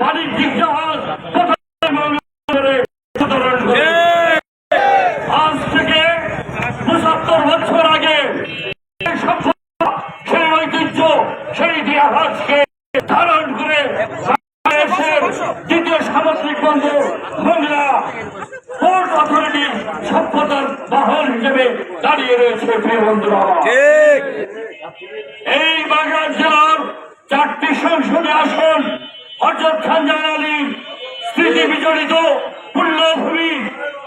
বাণিজ্যিক জাহাজ কোথায় বাংলাদেশে সাধারণ করে। আজ থেকে পঁচাত্তর বছর আগে সেই ঐতিহ্য সেই ইতিহাসকে ধারণ করে বাংলাদেশের দ্বিতীয় সামুদ্রিক বন্দর মংলা পোর্ট অথরিটি সভ্যতার বাহন হিসেবে দাঁড়িয়ে রয়েছে প্রিয় বন্ধুরা এই বাগেরহাট জেলার চারটি সংসদে আসন হজরত খানজান আলী, স্মৃতি বিজড়িত পুণ্যভূমি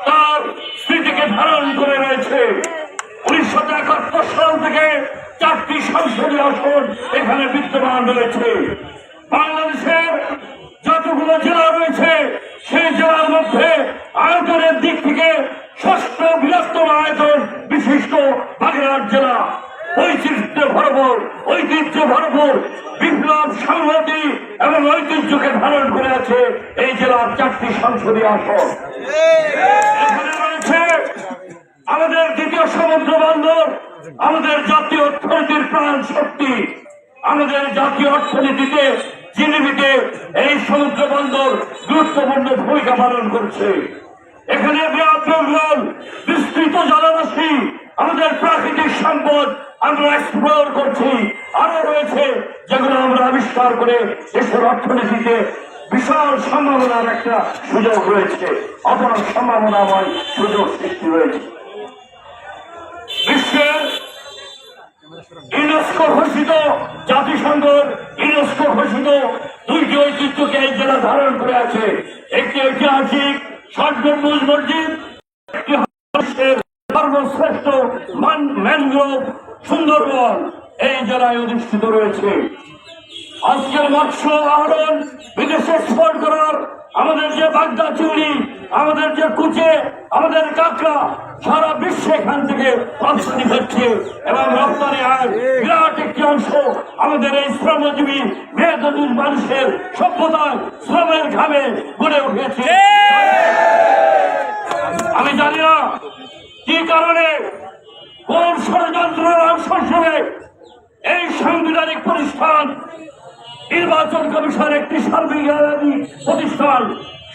তার স্মৃতিকে ধারণ করে রয়েছে। উনিশশো একাত্তর সাল থেকে চারটি সংসদীয় আসন এখানে বিদ্যমান রয়েছে। বাংলাদেশের যতগুলো জেলা রয়েছে, সেই জেলার মধ্যে আয়তনের দিক থেকে ষষ্ঠ বৃহত্তম আয়তন বিশিষ্ট বাগেরহাট জেলা। বৈচিত্র্য ভরপুর, ঐতিহ্য ভরপুর, বিপ্লব সংহতি এবং ঐতিহ্যকে ধারণ করে আছে, এই জেলার চারটি সংসদীয় আসন। আমাদের দ্বিতীয় সমুদ্র বন্দর, আমাদের জাতীয় অর্থনীতির প্রাণ শক্তি, আমাদের জাতীয় অর্থনীতিতে জিডিপিতে এই সমুদ্র বন্দর গুরুত্বপূর্ণ ভূমিকা পালন করছে। এখানে বিস্তৃত জলরাশি আমাদের প্রাকৃতিক সম্পদ আমরা এক্সপ্লোর করছি। আরও রয়েছে যেগুলো আমরা আবিষ্কার করে দেশের অর্থনীতিতে বিশাল সম্ভাবনার একটা সুযোগ রয়েছে, অপর সম্ভাবনাময় সুযোগ সৃষ্টি রয়েছে বিশ্বের ইউনেস্কো ঘোষিত জাতিসংঘের ইউনেস্কো ঘোষিত দুইটি ঐতিহ্যকে এই জেলা ধারণ করে আছে। একটি ঐতিহাসিক ষাট মসজিদ, একটি বিশ্বের সর্বশ্রেষ্ঠ ম্যানগ্রোভ সুন্দরবন এই জেলায় অধিষ্ঠিত রয়েছে। আজকের মৎস্য আহরণ বিদেশে এক্সপোর্ট করার আমাদের যে বাগদা চিংড়ি, আমাদের যে কুচে, আমাদের কাঁকড়া, সারা বিশ্বে এখান থেকে রপ্তানি হচ্ছে এবং রপ্তানি আয় বিরাট একটি অংশ আমাদের এই শ্রমজীবী মেধাদুর মানুষের সভ্যতায় শ্রমের ঘামে গড়ে উঠেছে। আমি জানি না কারণে কোন ষড়যন্ত্রের অংশ হিসেবে এই সাংবিধানিক প্রতিষ্ঠান নির্বাচন কমিশন একটি সার্বিক প্রতিষ্ঠান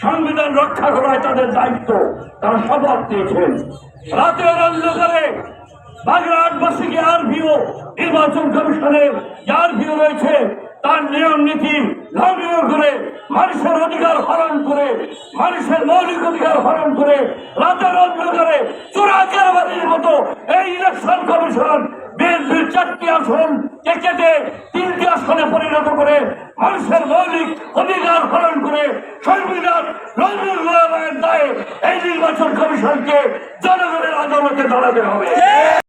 সংবিধান রক্ষা করায় তাদের দায়িত্ব। তারা শপথ নিয়েছেন। রাতের অন্ধকারে বাগেরহাটবাসীকে আরভিও নির্বাচন কমিশনের যে আরভিও রয়েছে। তার নিয়ম নীতি লঙ্ঘন করে মানুষের অধিকার হরণ করে, মানুষের মৌলিক অধিকার হরণ করে রাতের অন্ধকারে মতো এই ইলেকশন কমিশন, বিএনপির চারটি আসন কেটে তিনটি আসনে পরিণত করে মানুষের মৌলিক অধিকার হরণ করে সংবিধান নজরুল দায়ে এই নির্বাচন কমিশনকে জনগণের আদালতে দাঁড়াতে হবে।